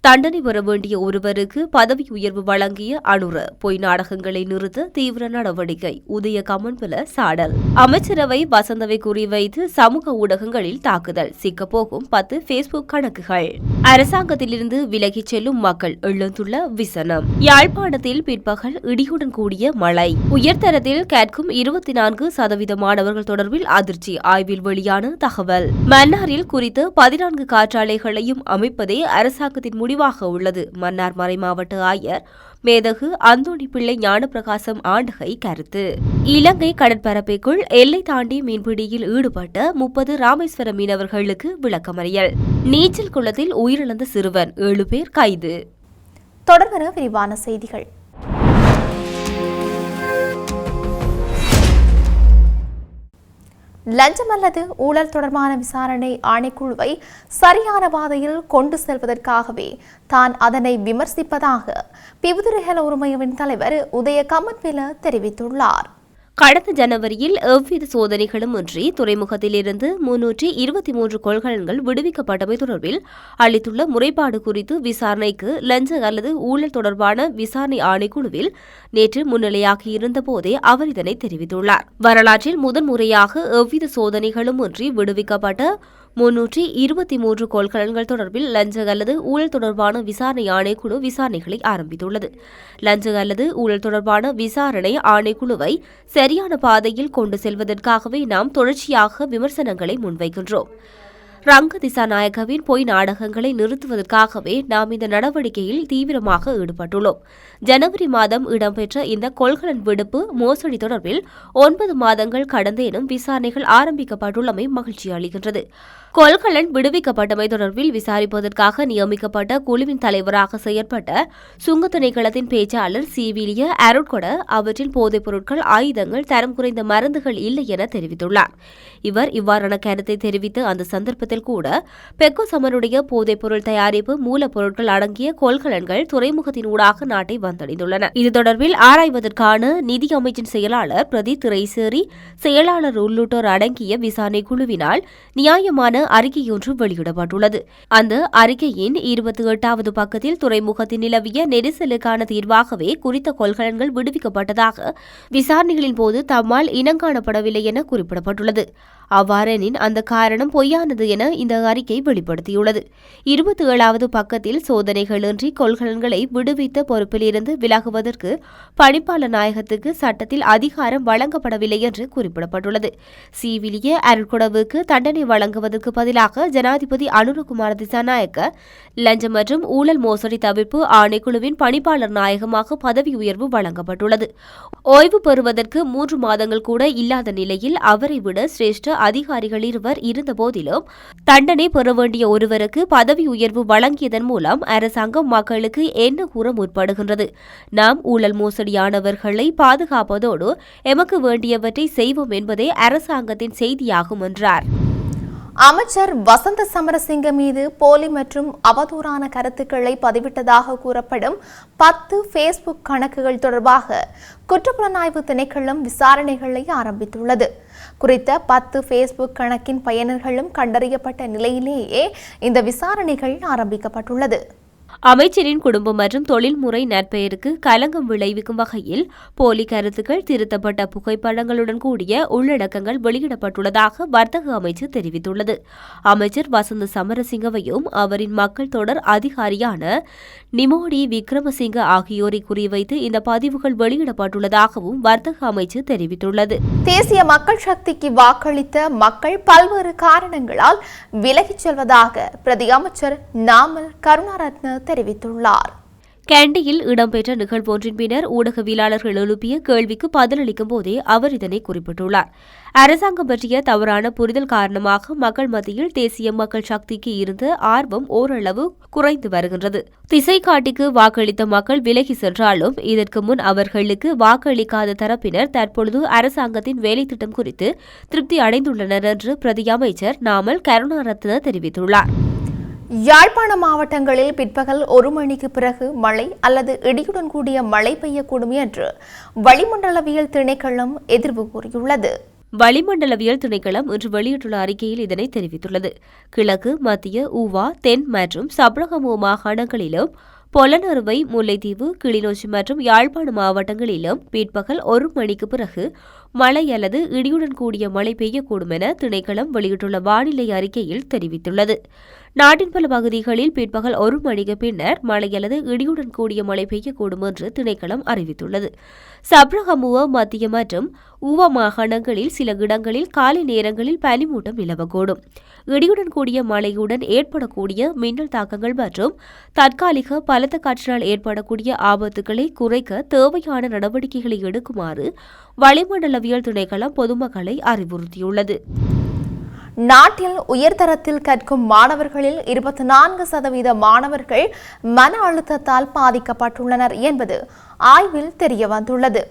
தண்டனை பெற வேண்டிய ஒருவருக்கு பதவி உயர்வு வழங்கிய அனுர பொய் நாடகங்களை நிறுத்த தீவிர நடவடிக்கை. உதய கமன்பல சாடல். அமைச்சரவை வசந்தவை குறிவைத்து சமூக ஊடகங்களில் தாக்குதல். சிக்கப்போகும் பத்து பேஸ்புக் கணக்குகள். அரசாங்கத்திலிருந்து விலகிச் செல்லும் மக்கள் எழுந்துள்ள விசனம். யாழ்ப்பாணத்தில் பிற்பகல் இடியுடன் கூடிய மழை. உயர்தரத்தில் கேட்கும் இருபத்தி நான்கு சதவீத மாணவர்கள் தொடர்பில் அதிர்ச்சி. ஆய்வில் வெளியான தகவல். மன்னாரில் குறித்து பதினான்கு காற்றாலைகளையும் அமைப்பதே அரசாங்கத்தின் முடிவாக உள்ளது. மன்னார் மறைமாவட்ட ஆயர் மேதகு அந்தோணி பிள்ளை ஞானப்பிரகாசம் ஆண்டகை கருத்து. இலங்கை கடற்பரப்பிற்குள் எல்லை தாண்டி மீன்பிடியில் ஈடுபட்ட முப்பது ராமேஸ்வர மீனவர்களுக்கு விளக்கமறியல். நீச்சல் குளத்தில் உயிரிழந்த சிறுவன் ஏழு பேர் கைது. தொடர்பென விரிவான செய்திகள். லஞ்சம் அல்லது ஊழல் தொடர்பான விசாரணை ஆணைக்குழுவை சரியான பாதையில் கொண்டு செல்வதற்காகவே தான் அதனை விமர்சிப்பதாக பிவுதிரிகல உரிமையவின் தலைவர் உதய கமன்பில தெரிவித்துள்ளார். கடந்த ஜனவரியில் எவ்வித சோதனைகளும் இன்றி துறைமுகத்திலிருந்து முன்னூற்றி இருபத்தி மூன்று கொள்கலன்கள் விடுவிக்கப்பட்டமை தொடர்பில் அளித்துள்ள முறைப்பாடு குறித்து விசாரணைக்கு லஞ்ச அல்லது ஊழல் தொடர்பான விசாரணை ஆணைக்குழுவில் நேற்று முன்னிலையாகியிருந்த போதே அவர் இதனை தெரிவித்துள்ளார். வரலாற்றில் முதன்முறையாக எவ்வித சோதனைகளும் இன்றி விடுவிக்கப்பட்ட முன்னூற்றி இருபத்தி மூன்று கொள்கலன்கள் தொடர்பில் லஞ்ச அல்லது ஊழல் தொடர்பான விசாரணை ஆணைக்குழு விசாரணைகளை ஆரம்பித்துள்ளது. லஞ்ச அல்லது ஊழல் தொடர்பான விசாரணை ஆணைக்குழுவை சரியான பாதையில் கொண்டு செல்வதற்காகவே நாம் தொடர்ச்சியாக விமர்சனங்களை முன்வைக்கின்றோம். ரங்க திசாநாயகவின் பொய் நாடகங்களை நிறுத்துவதற்காகவே நாம் இந்த நடவடிக்கையில் தீவிரமாக ஈடுபட்டுள்ளோம். ஜனவரி மாதம் இடம்பெற்ற இந்த கொள்கலன் விடுப்பு மோசடி தொடர்பில் ஒன்பது மாதங்கள் கடந்தேனும் விசாரணைகள் ஆரம்பிக்கப்பட்டுள்ளமை மகிழ்ச்சி அளிக்கின்றது. கொள்கலன் விடுவிக்கப்பட்டமை தொடர்பில் விசாரிப்பதற்காக நியமிக்கப்பட்ட குழுவின் தலைவராக செயற்பட்ட சுங்க திணைக்களத்தின் பேச்சாளர் சிவிலிய அருட்கொட அவற்றில் போதைப் பொருட்கள் ஆயுதங்கள் தரம் குறைந்த மருந்துகள் இல்லை என தெரிவித்துள்ளார். இவர் இவ்வாறான கருத்தை தெரிவித்து அந்த சந்தர்ப்பத்தில் கூட பெக்கோ சமனுடைய போதைப்பொருள் தயாரிப்பு மூலப்பொருட்கள் அடங்கிய கொள்கலன்கள் துறைமுகத்தின் ஊடாக நாட்டை வந்தடைந்துள்ளன. இது தொடர்பில் ஆராய்வதற்கான நிதி அமைச்சின் செயலாளர் பிரதி திரைசேரி செயலாளர் உள்ளிட்டோர் அடங்கிய விசாரணை குழுவினால் நியாயமான அறிக்கையொன்று வெளியிடப்பட்டுள்ளது. அந்த அறிக்கையின் இருபத்தி எட்டாவது பக்கத்தில் துறைமுகத்தில் நிலவிய நெரிசலுக்கான தீர்வாகவே குறித்த கொள்கலன்கள் விடுவிக்கப்பட்டதாக விசாரணைகளின் போது தம்மால் இனங்காணப்படவில்லை என குறிப்பிடப்பட்டுள்ளது. அவ்வாறெனின் அந்த காரணம் பொய்யானது என என இந்த அறிக்கை வெளிப்படுத்தியுள்ளது. இருபத்தி ஏழாவது பக்கத்தில் சோதனைகளின்றி கொள்கலன்களை விடுவித்த பொறுப்பிலிருந்து விலகுவதற்கு பணிப்பாளர் நாயகத்துக்கு சட்டத்தில் அதிகாரம் வழங்கப்படவில்லை என்று குறிப்பிடப்பட்டுள்ளது. சிவிலிய அருட்கொடவுக்கு தண்டனை வழங்குவதற்கு பதிலாக ஜனாதிபதி அனுரகுமார் திசாநாயக்க லஞ்சம் மற்றும் ஊழல் மோசடி தவிர்ப்பு ஆணைக்குழுவின் பணிப்பாளர் நாயகமாக பதவி உயர்வு வழங்கப்பட்டுள்ளது. ஓய்வு பெறுவதற்கு மூன்று மாதங்கள் கூட இல்லாத நிலையில் அவரை விட சிரேஷ்ட அதிகாரிகள் இருவர் இருந்த போதிலும் தண்டனை பெற வேண்டிய ஒருவருக்கு பதவி உயர்வு வழங்கியதன் மூலம் அரசாங்கம் மக்களுக்கு என்ன கூற முற்படுகின்றது? நாம் ஊழல் மோசடியானவர்களை பாதுகாப்பதோடு எமக்கு வேண்டியவற்றை செய்வோம் என்பதே அரசாங்கத்தின் செய்தியாகும் என்றார். அமைச்சர் வசந்த சமரசிங்க மீது போலி மற்றும் அவதூறான கருத்துக்களை பதிவிட்டதாக கூறப்படும் பத்து ஃபேஸ்புக் கணக்குகள் தொடர்பாக குற்றப்புலனாய்வு திணைக்களம் விசாரணைகளை ஆரம்பித்துள்ளது. குறித்த பத்து ஃபேஸ்புக் கணக்கின் பயனர்களும் கண்டறியப்பட்ட நிலையிலேயே இந்த விசாரணைகள் ஆரம்பிக்கப்பட்டுள்ளது. அமைச்சரின் குடும்பம் மற்றும் தொழில்முறை நற்பெயருக்கு கலங்கம் விளைவிக்கும் வகையில் போலி கருத்துக்கள் திருத்தப்பட்ட புகைப்படங்களுடன் கூடிய உள்ளடக்கங்கள் வெளியிடப்பட்டுள்ளதாக வர்த்தக அமைச்சு தெரிவித்துள்ளது. அமைச்சர் வசந்த சமரசிங்கவையும் அவரின் மக்கள் தொடர் அதிகாரியான நிமோடி விக்ரமசிங்க ஆகியோரை குறிவைத்து இந்த பதிவுகள் வெளியிடப்பட்டுள்ளதாகவும் வர்த்தக அமைச்சு தெரிவித்துள்ளது. தேசிய மக்கள் சக்திக்கு வாக்களித்த மக்கள் பல்வேறு காரணங்களால் விலகிச் செல்வதாக பிரதி அமைச்சர் நாமல் கருணாரத்ன தெரிவித்துள்ளார். கேண்டியில் இடம்பெற்ற நிகழ்வொன்றின் பின்னர் ஊடகவியலாளர்கள் எழுப்பிய கேள்விக்கு பதிலளிக்கும் போதே அவர் இதனை குறிப்பிட்டுள்ளார். அரசாங்கம் பற்றிய தவறான புரிதல் காரணமாக மக்கள் மத்தியில் தேசிய மக்கள் சக்திக்கு இருந்த ஆர்வம் ஓரளவு குறைந்து வருகின்றது. திசை காட்டிக்கு வாக்களித்த மக்கள் விலகி சென்றாலும் இதற்கு முன் அவர்களுக்கு வாக்களிக்காத தரப்பினர் தற்பொழுது அரசாங்கத்தின் வேலைத்திட்டம் குறித்து திருப்தி அடைந்துள்ளனர் என்று பிரதி அமைச்சர் நாமல் கருணாரத்ன தெரிவித்துள்ளார். யாழ்ப்பாண மாவட்டங்களில் பிற்பகல் ஒரு மணிக்கு பிறகு மழை அல்லது இடியுடன் கூடிய மழை பெய்யக்கூடும் என்று வளிமண்டலவியல் திணைக்களம் எதிர்வு கூறியுள்ளது. வளிமண்டலவியல் திணைக்களம் இன்று வெளியிட்டுள்ள அறிக்கையில் இதனை தெரிவித்துள்ளது. கிழக்கு மத்திய ஊவா தென் மற்றும் சபரகமோ மாகாணங்களிலும் பொலனறுவை முல்லைத்தீவு கிளிநொச்சி மற்றும் யாழ்ப்பாண மாவட்டங்களிலும் பிற்பகல் ஒரு மணிக்கு பிறகு மழை அல்லது இடியுடன் கூடிய மழை பெய்யக்கூடும் என திணைக்களம் வெளியிட்டுள்ள வானிலை அறிக்கையில் தெரிவித்துள்ளது. நாட்டின் பல பகுதிகளில் பிற்பகல் ஒரு மணிக்கு பின்னர் மழை அல்லது இடியுடன் கூடிய மழை பெய்யக்கூடும் என்று திணைக்களம் அறிவித்துள்ளது. சப்ரகமுவ மத்திய மற்றும் உவ மாகாணங்களில் சில இடங்களில் காலை நேரங்களில் பனிமூட்டம் நிலவக்கூடும். இடியுடன் கூடிய மழையுடன் ஏற்படக்கூடிய மின்னல் தாக்கங்கள் மற்றும் தற்காலிக பலத்த காற்றினால் ஏற்படக்கூடிய ஆபத்துகளை குறைக்க தேவையான நடவடிக்கைகளை எடுக்குமாறு வளிமண்டலவியல் திணைக்களம் பொதுமக்களை அறிவுறுத்தியுள்ளது. நாட்டில் உயர்தரத்தில் கற்கும் மாணவர்களில் இருபத்தி நான்கு சதவீத மாணவர்கள் மன அழுத்தத்தால் பாதிக்கப்பட்டுள்ளனர் என்பது ஆய்வில் தெரிய வந்துள்ளது.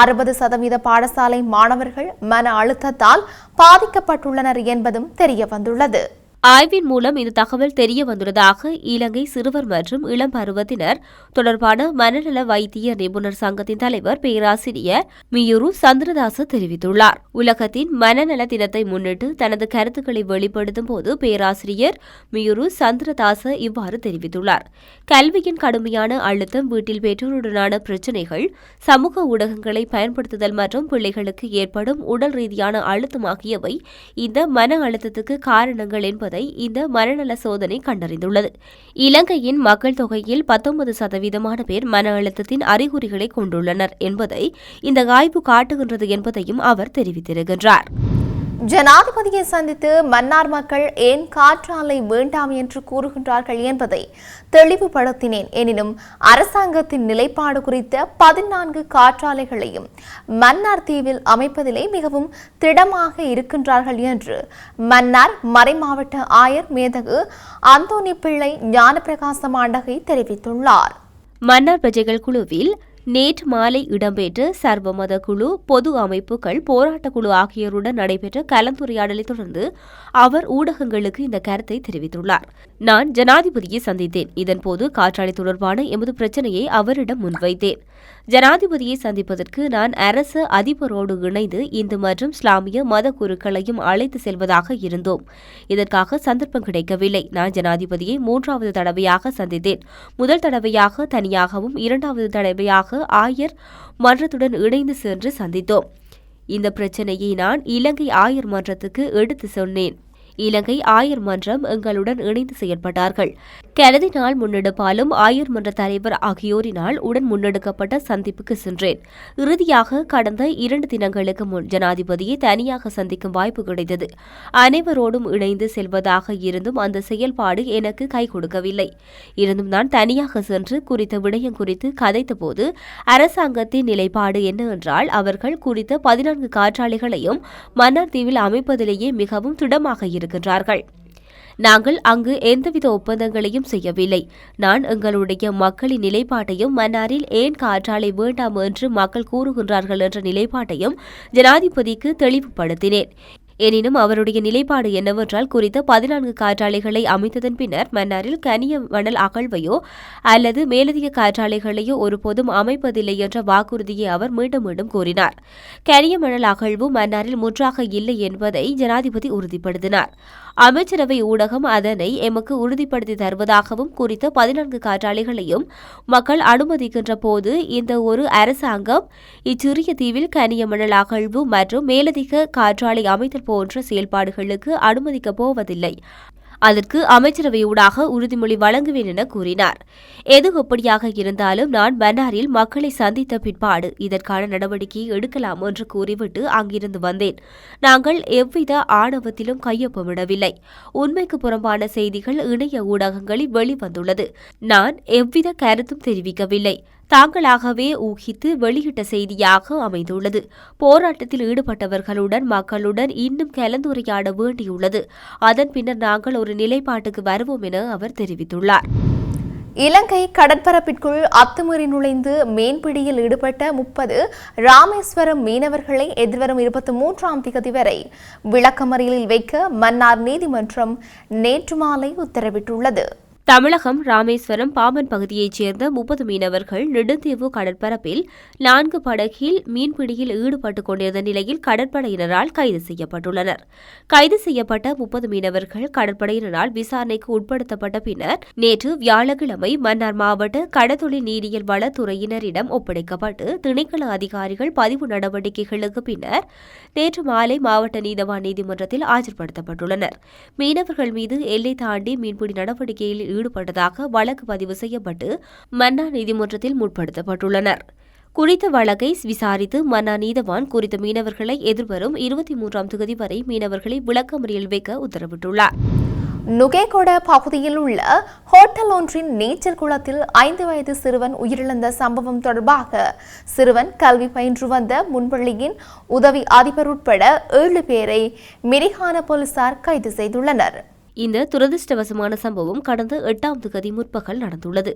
அறுபது சதவீத பாடசாலை மாணவர்கள் மன அழுத்தத்தால் பாதிக்கப்பட்டுள்ளனர் என்பதும் தெரிய வந்துள்ளது. ஆய்வின் மூலம் இந்த தகவல் தெரிய வந்துள்ளதாக இலங்கை சிறுவர் மற்றும் இளம் பருவத்தினர் தொடர்பான மனநல வைத்திய நிபுணர் சங்கத்தின் தலைவர் பேராசிரியர் மியூரு சந்திரதாச தெரிவித்துள்ளார். உலகத்தின் மனநல தினத்தை முன்னிட்டு தனது கருத்துக்களை வெளிப்படுத்தும் போது பேராசிரியர் மியூரு சந்திரதாச இவ்வாறு தெரிவித்துள்ளார். கல்வியின் கடுமையான அழுத்தம் வீட்டில் பெற்றோருடனான பிரச்சினைகள் சமூக ஊடகங்களை பயன்படுத்துதல் மற்றும் பிள்ளைகளுக்கு ஏற்படும் உடல் ரீதியான அழுத்தம் ஆகியவை இந்த மன அழுத்தத்துக்கு காரணங்கள் என்பது இந்த மனநல சோதனை கண்டறிந்துள்ளது. இலங்கையின் மக்கள் தொகையில் பத்தொன்பது சதவீதமான பேர் மன அழுத்தத்தின் அறிகுறிகளை கொண்டுள்ளனர் என்பதை இந்த ஆய்வு காட்டுகின்றது என்பதையும் அவர் தெரிவித்திருக்கின்றார். ஜனாதிபதியை சந்தித்து மன்னார் மக்கள் ஏன் காற்றாலை வேண்டாம் என்று கூறுகின்றார்கள் என்பதை தெளிவுபடுத்தினேன். எனினும் அரசாங்கத்தின் நிலைப்பாடு குறித்த பதினான்கு காற்றாலைகளையும் மன்னார் தீவில் அமைப்பதிலே மிகவும் திடமாக இருக்கின்றார்கள் என்று மன்னார் மறைமாவட்ட ஆயர் மேதகு அந்தோனி பிள்ளை ஞானபிரகாச மாண்டகை தெரிவித்துள்ளார். மன்னார் பிரஜைகள் குழுவில் நேற்று மாலை இடம்பெற்ற சர்வமத குழு பொது அமைப்புகள் போராட்டக் குழு ஆகியோருடன் நடைபெற்ற கலந்துரையாடலை தொடர்ந்து அவர் ஊடகங்களுக்கு இந்த கருத்தை தெரிவித்துள்ளார். நான் ஜனாதிபதியை சந்தித்தேன். இதன்போது காற்றாலை தொடர்பான எமது பிரச்சனையை அவரிடம் முன்வைத்தேன். ஜனாதிபதியை சந்திப்பதற்கு நான் அரசு அதிபரோடு இணைந்து இந்து மற்றும் இஸ்லாமிய மத குருக்களையும் அழைத்து செல்வதாக இருந்தோம். இதற்காக சந்தர்ப்பம் கிடைக்கவில்லை. நான் ஜனாதிபதியை மூன்றாவது தடவையாக சந்தித்தேன். முதல் தடவையாக தனியாகவும் இரண்டாவது தடவையாக ஆயர் மன்றத்துடன் இணைந்து சென்று சந்தித்தோம். இந்த பிரச்சனையை நான் இலங்கை ஆயர் மன்றத்துக்கு எடுத்து சொன்னேன். இலங்கை ஆயர் மன்றம் எங்களுடன் இணைந்து செயல்பட்டார்கள். கருதி நாள் முன்னெடுப்பாலும் ஆயர் மன்ற தலைவர் ஆகியோரினால் உடன் முன்னெடுக்கப்பட்ட சந்திப்புக்கு சென்றேன். இறுதியாக கடந்த இரண்டு தினங்களுக்கு முன் ஜனாதிபதியை தனியாக சந்திக்கும் வாய்ப்பு கிடைத்தது. அனைவரோடும் இணைந்து செல்வதாக இருந்தும் அந்த செயல்பாடு எனக்கு கை கொடுக்கவில்லை. இருந்தும் நான் தனியாக சென்று குறித்த விடயம் குறித்து கதைத்தபோது அரசாங்கத்தின் நிலைப்பாடு என்னவென்றால் அவர்கள் குறித்த பதினான்கு காற்றாலைகளையும் மன்னார் தீவில் அமைப்பதிலேயே மிகவும் திடமாக இருக்கின்றார்கள் நாங்கள் அங்கு எந்தவித ஒப்பந்தங்களையும் செய்யவில்லை. நான் எங்களுடைய மக்களின் நிலைப்பாட்டையும் மன்னாரில் ஏன் காற்றாலை வேண்டாம் என்று மக்கள் கூறுகின்றார்கள் என்ற நிலைப்பாட்டையும் ஜனாதிபதிக்கு தெளிவுபடுத்தினேன். எனினும் அவருடைய நிலைப்பாடு என்னவென்றால் குறித்த பதினான்கு காற்றாலைகளை அமைத்ததன் பின்னர் மன்னாரில் கனிய மணல் அகழ்வையோ அல்லது மேலதிக காற்றாலைகளையோ ஒருபோதும் அமைப்பதில்லை என்ற வாக்குறுதியை அவர் மீண்டும் மீண்டும் கூறினார். கனிய மணல் அகழ்வு மன்னாரில் முற்றாக இல்லை என்பதை ஜனாதிபதி உறுதிப்படுத்தினார். அமைச்சரவை ஊடகம் அதனை எமக்கு உறுதிப்படுத்தி தருவதாகவும் குறித்த பதினான்கு காற்றாலைகளையும் மக்கள் அனுமதிக்கின்ற போது இந்த ஒரு அரசாங்கம் இச்சிறிய தீவில் கனிய மணல் அகழ்வு மற்றும் மேலதிக காற்றாலை அமைத்தல் போன்ற செயல்பாடுகளுக்கு அனுமதிக்கப் போவதில்லை. அதற்கு அமைச்சரவையூடாக உறுதிமொழி வழங்குவேன் என கூறினார். எது எப்படியாக இருந்தாலும் நான் பன்னாரில் மக்களை சந்தித்த பிற்பாடு இதற்கான நடவடிக்கையை எடுக்கலாம் என்று கூறிவிட்டு அங்கிருந்து வந்தேன். நாங்கள் எவ்வித ஆணவத்திலும் கையொப்பமிடவில்லை. உண்மைக்கு புறம்பான செய்திகள் இணைய ஊடகங்களில் வெளிவந்துள்ளது. நான் எவ்வித கருத்தும் தெரிவிக்கவில்லை. தாங்களாகவே ஊகித்து வெளியிட்ட செய்தியாக அமைந்துள்ளது. போராட்டத்தில் ஈடுபட்டவர்களுடன் மக்களுடன் இன்னும் கலந்துரையாட வேண்டியுள்ளது. அதன் பின்னர் நாங்கள் ஒரு நிலைப்பாட்டுக்கு வருவோம் என அவர் தெரிவித்துள்ளார். இலங்கை கடற்பரப்பிற்குள் அத்துமீறி நுழைந்து மீன்பிடியில் ஈடுபட்ட முப்பது ராமேஸ்வரம் மீனவர்களை எதிர்வரும் இருபத்தி மூன்றாம் திகதி வரை விளக்கமறியலில் வைக்க மன்னார் நீதிமன்றம் நேற்று மாலை உத்தரவிட்டுள்ளது. தமிழகம் ராமேஸ்வரம் பாம்பன் பகுதியைச் சேர்ந்த முப்பது மீனவர்கள் நெடுந்தீவு கடற்பரப்பில் நான்கு படகில் மீன்பிடியில் ஈடுபட்டுக் கொண்டிருந்த நிலையில் கடற்படையினரால் கைது செய்யப்பட்டுள்ளனர். கைது செய்யப்பட்ட முப்பது மீனவர்கள் கடற்படையினரால் விசாரணைக்கு உட்படுத்தப்பட்ட பின்னர் நேற்று வியாழக்கிழமை மன்னார் மாவட்ட கடத்தொழில் நீரியல் வளத்துறையினரிடம் ஒப்படைக்கப்பட்டு திணைக்கள அதிகாரிகள் பதிவு நடவடிக்கைகளுக்கு பின்னர் நேற்று மாலை மாவட்ட நீதவான் நீதிமன்றத்தில் ஆஜர்படுத்தப்பட்டுள்ளனர். மீனவர்கள் மீது எல்லை தாண்டி மீன்பிடி நடவடிக்கையில் ஈடுபட்டதாக வழக்கு பதிவு செய்யப்பட்டு மன்னா நீதிமன்றத்தில் முற்படுத்தப்பட்டுள்ளனர். குறித்த வழக்கை விசாரித்து மன்னா நீதவான் குறித்த மீனவர்களை எதிர்வரும் இருபத்தி மூன்றாம் தேதி வரை மீனவர்களை விளக்கமறியல் வைக்க உத்தரவிட்டுள்ளார். நுகேகொட பகுதியில் உள்ள ஹோட்டல் ஒன்றின் நீச்சல் குளத்தில் ஐந்து வயது சிறுவன் உயிரிழந்த சம்பவம் தொடர்பாக சிறுவன் கல்வி பயின்று வந்த முன்பள்ளியின் உதவி அதிபர் உட்பட ஏழு பேரை மிரிகான போலீசார் கைது செய்துள்ளனர். இந்த துரதிருஷ்டவசமான சம்பவம் கடந்த எட்டாம் தேதி முற்பகல் நடந்துள்ளது.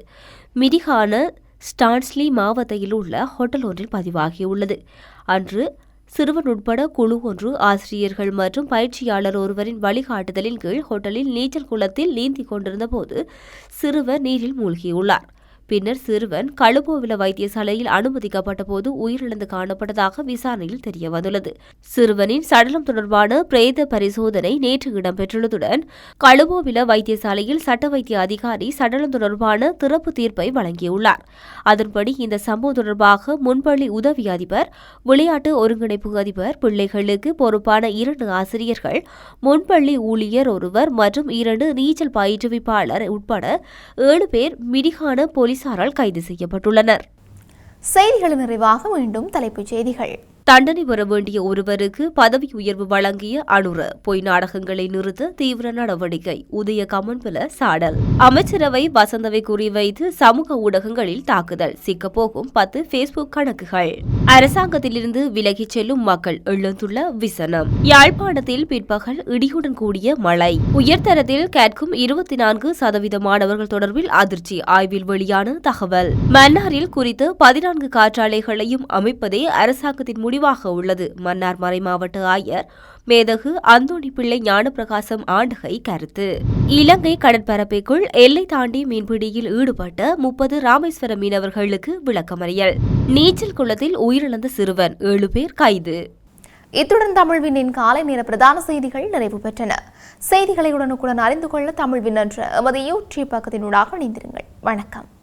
மிரிகான ஸ்டான்ஸ்லி மாவட்டத்தில் உள்ள ஹோட்டல் ஒன்றில் பதிவாகியுள்ளது. அன்று சிறுவன் உட்பட குழு ஒன்று ஆசிரியர்கள் மற்றும் பயிற்சியாளர் ஒருவரின் வழிகாட்டுதலின் கீழ் ஹோட்டலில் நீச்சல் குளத்தில் நீந்திக் கொண்டிருந்த போது சிறுவர் நீரில் மூழ்கியுள்ளார். பின்னர் சிறுவன் கழுபோவில வைத்தியசாலையில் அனுமதிக்கப்பட்ட போது உயிரிழந்து காணப்பட்டதாக விசாரணையில் தெரியவந்துள்ளது. சிறுவனின் சடலம் தொடர்பான பிரேத பரிசோதனை நேற்று இடம்பெற்றுள்ளதுடன் கழுபோவில வைத்தியசாலையில் சட்ட வைத்திய அதிகாரி சடலம் தொடர்பான திறப்பு தீர்ப்பை வழங்கியுள்ளார். அதன்படி இந்த சம்பவம் தொடர்பாக முன்பள்ளி உதவி அதிபர் விளையாட்டு ஒருங்கிணைப்பு அதிபர் பிள்ளைகளுக்கு பொறுப்பான இரண்டு ஆசிரியர்கள் முன்பள்ளி ஊழியர் ஒருவர் மற்றும் இரண்டு நீச்சல் பயிற்றுவிப்பாளர் உட்பட ஏழு பேர் மிடிகான போலீசாரால் கைது செய்யப்பட்டுள்ளனர். செய்திகளின் நிறைவாக மீண்டும் தலைப்புச் செய்திகள். தண்டனை பெற வேண்டிய ஒருவருக்கு பதவி உயர்வு வழங்கிய அனுர பொய் நாடகங்களை நிறுத்த தீவிர நடவடிக்கை. உதய கமன்பல சாடல். அமைச்சரவை வசந்தவை குறிவைத்து சமூக ஊடகங்களில் தாக்குதல். சிக்கப்போகும் பத்து பேஸ்புக் கணக்குகள். அரசாங்கத்திலிருந்து விலகிச் செல்லும் மக்கள் எழுந்துள்ள விசனம். யாழ்ப்பாணத்தில் பிற்பகல் இடியுடன் கூடிய மழை. உயர்தரத்தில் கேட்கும் இருபத்தி நான்கு சதவீத மாணவர்கள் தொடர்பில் அதிர்ச்சி ஆய்வில் வெளியான தகவல். மன்னாரில் குறித்து பதினான்கு காற்றாலைகளையும் அமைப்பதே அரசாங்கத்தின் முடிவாக உள்ளது. மன்னார் மறைமாவட்ட ஆயர் மேதகு அந்தோணி பிள்ளை ஞானப்பிரகாசம் ஆண்டகை கருத்து. இலங்கை கடற்பரப்பிற்குள் எல்லை தாண்டி மீன்பிடியில் ஈடுபட்ட முப்பது ராமேஸ்வர மீனவர்களுக்கு விளக்கமறியல். நீச்சல் குளத்தில் உயிரிழந்த சிறுவன் ஏழு பேர் கைது. இத்துடன் தமிழ்வினின் காலை நேர பிரதான செய்திகள் நிறைவு பெற்றன. செய்திகளை உடனுக்குடன் அறிந்து கொள்ள தமிழ்வின் என்ற எமது யூடியூப் பக்கத்தினூடாக இணைந்திருங்கள். வணக்கம்.